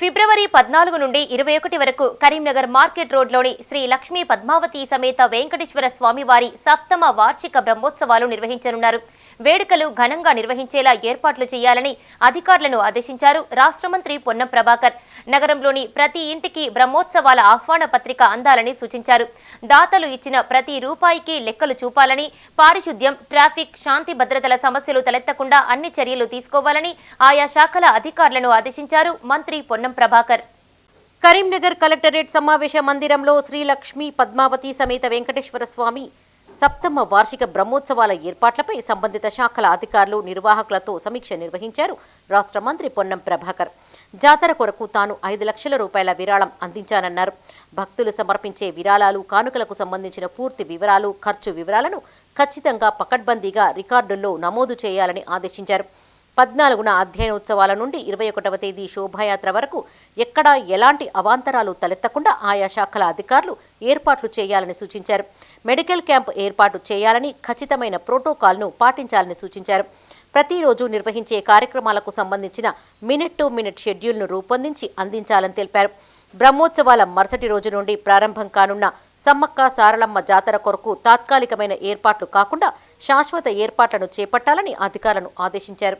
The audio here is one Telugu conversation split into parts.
ఫిబ్రవరి పద్నాలుగు నుండి ఇరవై ఒకటి వరకు కరీంనగర్ మార్కెట్ రోడ్లోని శ్రీ లక్ష్మీ పద్మావతి సమేత వెంకటేశ్వర స్వామివారి సప్తమ వార్షిక బ్రహ్మోత్సవాలు నిర్వహించనున్నారు. వేడుకలు ఘనంగా నిర్వహించేలా ఏర్పాట్లు చేయాలని అధికారులను ఆదేశించారు రాష్ట్ర మంత్రి పొన్నం ప్రభాకర్. నగరంలోని ప్రతి ఇంటికి బ్రహ్మోత్సవాల ఆహ్వాన పత్రిక అందాలని సూచించారు. దాతలు ఇచ్చిన ప్రతి రూపాయికి లెక్కలు చూపాలని పారిశుద్ధ్యం ట్రాఫిక్ శాంతి భద్రతల సమస్యలు తలెత్తకుండా అన్ని చర్యలు తీసుకోవాలని ఆయా శాఖల అధికారులను ఆదేశించారు మంత్రి పొన్నం ప్రభాకర్. కరీంనగర్ కలెక్టరేట్ సమావేశ మందిరంలో శ్రీలక్ష్మి పద్మావతి సమేత వెంకటేశ్వర స్వామి సప్తమ వార్షిక బ్రహ్మోత్సవాల ఏర్పాట్లపై సంబంధిత శాఖల అధికారులు నిర్వాహకులతో సమీక్ష నిర్వహించారు రాష్ట్ర మంత్రి పొన్నం ప్రభాకర్. జాతర కొరకు తాను ఐదు లక్షల రూపాయల విరాళం అందించానన్నారు. భక్తులు సమర్పించే విరాళాలు కానుకలకు సంబంధించిన పూర్తి వివరాలు ఖర్చు వివరాలను ఖచ్చితంగా పకడ్బందీగా రికార్డుల్లో నమోదు చేయాలని ఆదేశించారు. పద్నాలుగున అధ్యయనోత్సవాల నుండి ఇరవై ఒకటవ తేదీ శోభాయాత్ర వరకు ఎక్కడా ఎలాంటి అవాంతరాలు తలెత్తకుండా ఆయా శాఖల అధికారులు ఏర్పాట్లు చేయాలని సూచించారు. మెడికల్ క్యాంప్ ఏర్పాటు చేయాలని ఖచ్చితమైన ప్రోటోకాల్ను పాటించాలని సూచించారు. ప్రతిరోజు నిర్వహించే కార్యక్రమాలకు సంబంధించిన మినిట్ టు మినిట్ షెడ్యూల్ను రూపొందించి అందించాలని తెలిపారు. బ్రహ్మోత్సవాల మరుసటి రోజు నుండి ప్రారంభం కానున్న సమ్మక్క సారలమ్మ జాతర కొరకు తాత్కాలికమైన ఏర్పాట్లు కాకుండా శాశ్వత ఏర్పాట్లను చేపట్టాలని అధికారులను ఆదేశించారు.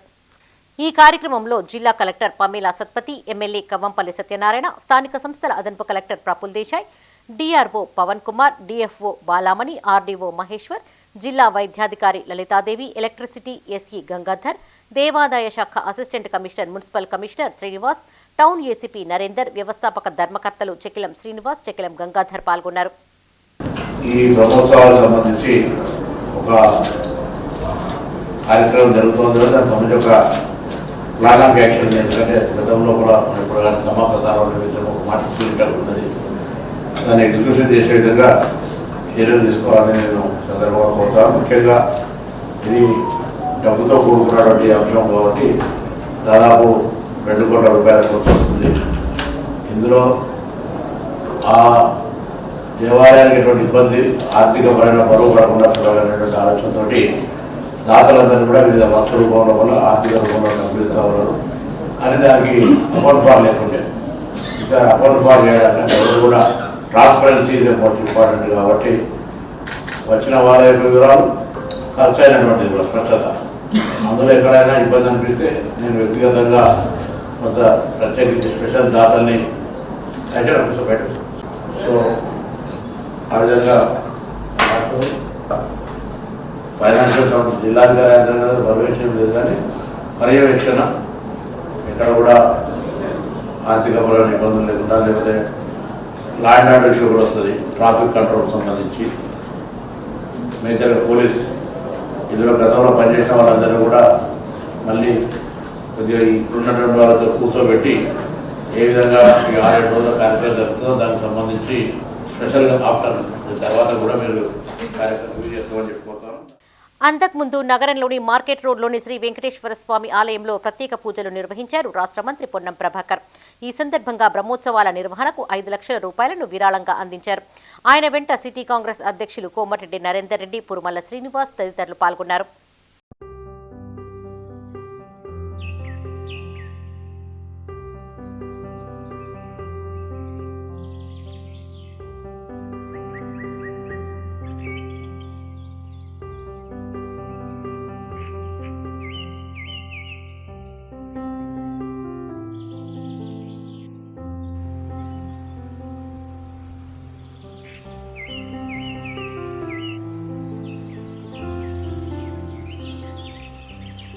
ఈ కార్యక్రమంలో జిల్లా collector Pamela Satpathy MLA Kavvampalli Satyanarayana స్థానిక సంస్థల అదనపు collector Praful Desai DRO Pavan Kumar DFO Balamani RDO Maheshwar జిల్లా వైద్యాధికారి లలితాదేవి ఎలక్ట్రిసిటీ ఎస్ఈ గంగాధర్ దేవాదాయ శాఖ assistant commissioner municipal commissioner Srinivas town ACP Narender వ్యవస్థాపక ధర్మకర్తలు చెకిలం శ్రీనివాస్ చెకిలం గంగాధర్ పాల్గొన్నారు. ఈ బ్రహ్మోత్సవాలకు సంబంధించి ఒక కార్యక్రమం జరుగుతుంది. దానికి సంబంధించి ఒక ప్లాన్ ఆఫ్ యాక్షన్ ఎందుకంటే గతంలో కూడా ఇప్పుడు కానీ సమాప ఒక మాట ఉన్నది. దాన్ని ఎగ్జిక్యూషన్ చేసే విధంగా చర్యలు తీసుకోవాలని నేను సందర్భంగా కోరుతాను ముఖ్యంగా ఇది డబ్బుతో కూడుకున్నటువంటి అంశం కాబట్టి దాదాపు రెండు కోట్ల రూపాయల ఖర్చు వస్తుంది. ఇందులో ఆ దేవాలయానికి ఎటువంటి ఇబ్బంది ఆర్థికపరమైన బరువు పడకుండా చూడాలనేటువంటి ఆలోచనతోటి దాతలందరూ కూడా వివిధ వస్తు రూపంలో వల్ల ఆర్థిక రూపంలో డబ్బులు ఇస్తూ ఉన్నారు. అని దానికి అకౌంట్ ఫార్ లేకుండే. ఇంకా అకౌంట్ ఫాల్ చేయడానికి ఎవరు కూడా ట్రాన్స్పరెన్సీ మోస్ట్ ఇంపార్టెంట్ కాబట్టి వచ్చిన వాళ్ళ యొక్క వివరాలు ఖర్చు అయినటువంటి స్పష్టత. అందులో ఎక్కడైనా ఇబ్బంది అనిపిస్తే నేను వ్యక్తిగతంగా కొంత ప్రత్యేకించి స్పెషల్ దాతల్ని అయితే కూర్చోబెట్టు సో ఆ విధంగా ఫైనాన్షియల్ కౌన్సిల్ జిల్లాధికారి యంత్రాంగం పర్యవేక్షణ లేదు కానీ పర్యవేక్షణ ఎక్కడ కూడా ఆర్థికపరమైన ఇబ్బందులు లేకుండా లేకపోతే ల్యాండ్ ఆర్డర్ ఇష్యూ కూడా వస్తుంది. ట్రాఫిక్ కంట్రోల్ సంబంధించి. మిగతా పోలీస్ ఇందులో గతంలో పనిచేసిన వాళ్ళందరినీ కూడా మళ్ళీ కొద్దిగా ఇప్పుడున్నటువంటి వాళ్ళతో కూర్చోబెట్టి ఏ విధంగా ఈ ఆరేడు రోజుల కార్యక్రమం జరుగుతుందో దానికి సంబంధించి స్పెషల్గా ఆఫ్టర్ తర్వాత కూడా మీరు కార్యక్రమం చేసుకోమని చెప్పుకోతాను అంతకుముందు నగరంలోని మార్కెట్ రోడ్లోని శ్రీ వెంకటేశ్వర స్వామి ఆలయంలో ప్రత్యేక పూజలు నిర్వహించారు రాష్ట్ర మంత్రి పొన్నం ప్రభాకర్. ఈ సందర్భంగా బ్రహ్మోత్సవాల నిర్వహణకు ఐదు లక్షల రూపాయలను విరాళంగా అందించారు. ఆయన వెంట సిటీ కాంగ్రెస్ అధ్యక్షులు కోమటిరెడ్డి నరేందర్ రెడ్డి పురుమల్ల శ్రీనివాస్ తదితరులు పాల్గొన్నారు.